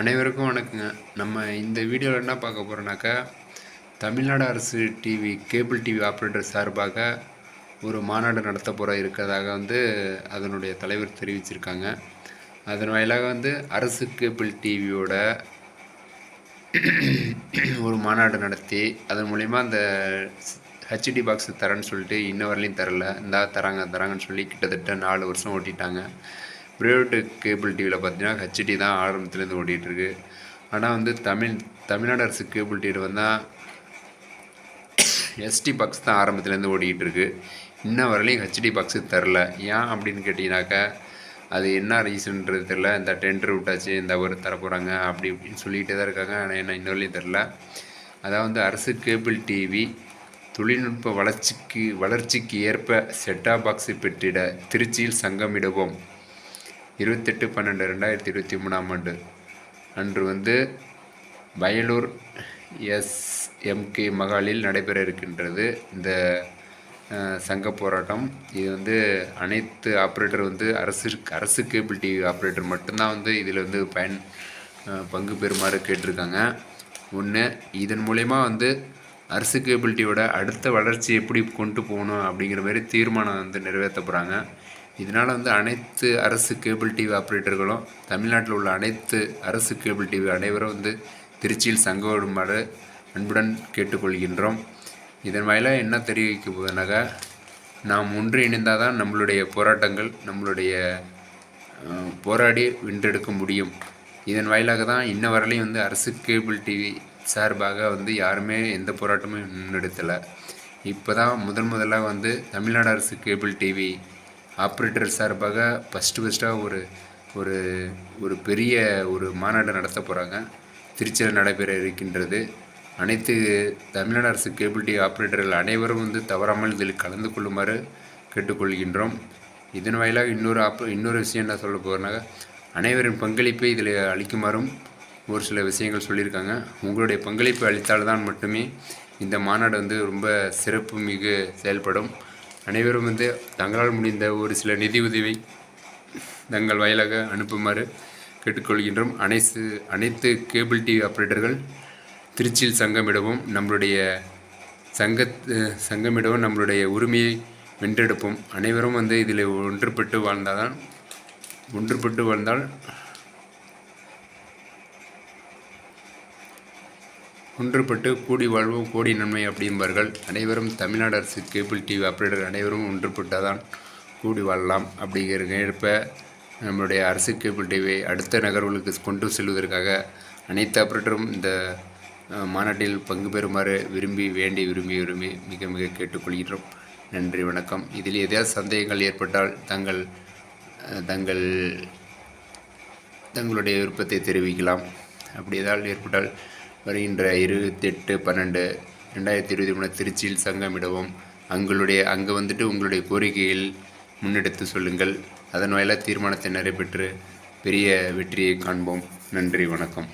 அனைவருக்கும் வணக்கங்க. நம்ம இந்த வீடியோவில் என்ன பார்க்க போகிறோன்னாக்கா தமிழ்நாடு அரசு டிவி கேபிள் டிவி ஆப்ரேட்டர் சார்பாக ஒரு மாநாடு நடத்த போகிற இருக்கிறதாக வந்து அதனுடைய தலைவர் தெரிவிச்சிருக்காங்க. அதன் வாயிலாக வந்து அரசு கேபிள் டிவியோட ஒரு மாநாடு நடத்தி அதன் மூலிமா அந்த ஹெச்டி பாக்ஸ் தரேன்னு சொல்லிட்டு இன்ன வரலையும் தரல. இந்தா தராங்க தராங்கன்னு சொல்லி கிட்டத்தட்ட நாலு வருஷம் ஓட்டிட்டாங்க. ப்ரைவேட்டு கேபிள் டிவியில் பார்த்தீங்கன்னா ஹெச்டி தான் ஆரம்பத்துலேருந்து ஓடிட்டுருக்கு. ஆனால் வந்து தமிழ் தமிழ்நாடு அரசு கேபிள் டிவியில் வந்தால் எஸ்டி பாக்ஸ் தான் ஆரம்பத்துலேருந்து ஓடிக்கிட்டு இருக்குது இன்ன வரலையும் ஹெச்டி பாக்ஸு தரல ஏன் அப்படின்னு கேட்டிங்கனாக்கா அது என்ன ரீசன்ன்றது தெரில இந்த டெண்டர் விட்டாச்சு இந்த ஒரு தர போகிறாங்க அப்படி இப்படின்னு சொல்லிகிட்டே தான் இருக்காங்க. ஆனால் என்ன இன்ன வரலையும் தெரில அதாவது அரசு கேபிள் டிவி தொழில்நுட்ப வளர்ச்சிக்கு வளர்ச்சிக்கு ஏற்ப செட்டா பாக்ஸை பெற்றிட திருச்சியில் சங்கமிடுவோம். இருபத்தெட்டு பன்னெண்டு ரெண்டாயிரத்தி இருபத்தி மூணாம் ஆண்டு. அன்று வந்து வயலூர் எஸ்எம்கே மகாலில் நடைபெற இருக்கின்றது இந்த சங்க போராட்டம். இது வந்து அனைத்து ஆப்ரேட்டர் வந்து அரசு அரசு கேபிள் டிவி ஆப்ரேட்டர் மட்டும்தான் வந்து இதில் வந்து பயன் பங்கு பெறுமாறு கேட்டிருக்காங்க. ஒன்று இதன் மூலயமா வந்து அரசு கேபிள் டிவியோட அடுத்த வளர்ச்சி எப்படி கொண்டு போகணும் அப்படிங்கிற மாதிரி தீர்மானம் வந்து நிறைவேற்ற போகிறாங்க இதனால் வந்து அனைத்து அரசு கேபிள் டிவி ஆப்ரேட்டர்களும் தமிழ்நாட்டில் உள்ள அனைத்து அரசு கேபிள் டிவி அனைவரும் வந்து திருச்சியில் சங்கமிடுமாறு அன்புடன் கேட்டுக்கொள்கின்றோம். இதன் வாயிலாக என்ன தெரிவிக்க போதுனாக்கா நாம் ஒன்று இணைந்தால் தான் நம்மளுடைய போராட்டங்கள் நம்மளுடைய போராடி வென்றெடுக்க முடியும். இதன் வாயிலாக தான் இன்ன வரலையும் வந்து அரசு கேபிள் டிவி சார்பாக வந்து யாருமே எந்த போராட்டமும் முன்னெடுத்தலை இப்போ தான் முதன் முதலாக வந்து தமிழ்நாடு அரசு கேபிள் டிவி ஆப்ரேட்டர் சார்பாக ஃபஸ்ட்டு ஃபஸ்ட்டாக ஒரு ஒரு ஒரு பெரிய ஒரு மாநாடு நடத்த போகிறாங்க திருச்சியில் நடைபெற இருக்கின்றது. அனைத்து தமிழ்நாடு அரசு கேபிள் டிவி ஆப்ரேட்டர்கள் அனைவரும் வந்து தவறாமல் இதில் கலந்து கொள்ளுமாறு கேட்டுக்கொள்கின்றோம். இதன் வாயிலாக இன்னொரு ஆப் இன்னொரு விஷயம் என்ன சொல்ல போகிறனாக்க அனைவரின் பங்களிப்பை இதில் அளிக்குமாறும் ஒரு சில விஷயங்கள் சொல்லியிருக்காங்க. உங்களுடைய பங்களிப்பு அளித்தால்தான் மட்டுமே இந்த மாநாடு வந்து ரொம்ப சிறப்பு மிகு செயல்படும். அனைவரும் வந்து தங்களால் முடிந்த ஒரு சில நிதி உதவி தங்கள் வாயிலாக அனுப்புமாறு கேட்டுக்கொள்கின்றோம். அனைத்து அனைத்து கேபிள் டிவி ஆப்ரேட்டர்கள் திருச்சியில் சங்கமிடவும் நம்மளுடைய சங்க சங்கமிடவும் நம்மளுடைய உரிமையை வென்றெடுப்போம். அனைவரும் வந்து இதில் ஒன்றுபட்டு வாழ்ந்தால் தான் ஒன்றுபட்டு வாழ்ந்தால் ஒன்றுபட்டு கூடி வாழ்வோம் கோடி நன்மை அப்படிம்பார்கள். அனைவரும் தமிழ்நாடு அரசு கேபிள் டிவி ஆப்ரேட்டர் அனைவரும் ஒன்றுபட்டால் கூடி வாழலாம் அப்படிங்கிற ஏற்ப நம்மளுடைய அரசு கேபிள் டிவியை அடுத்த நகர்வுகளுக்கு கொண்டு செல்வதற்காக அனைத்து ஆப்ரேட்டரும் இந்த மாநாட்டில் பங்கு பெறுமாறு விரும்பி வேண்டி விரும்பி விரும்பி மிக மிக கேட்டுக்கொள்கிறோம் நன்றி வணக்கம். இதில் எதையாவது சந்தேகங்கள் ஏற்பட்டால் தங்கள் தங்கள் தங்களுடைய விருப்பத்தை தெரிவிக்கலாம். அப்படி ஏதாவது ஏற்பட்டால் வருகின்ற இருபத்தெட்டு பன்னெண்டு ரெண்டாயிரத்தி இருபத்தி மூணு திருச்சியில் சங்கமிடவும் அங்களுடைய அங்கே வந்துட்டு உங்களுடைய கோரிக்கையில் முன்னெடுத்து சொல்லுங்கள். அதன் வாயிலாக தீர்மானத்தை நிறைவேற்று பெரிய வெற்றியை காண்போம். நன்றி வணக்கம்.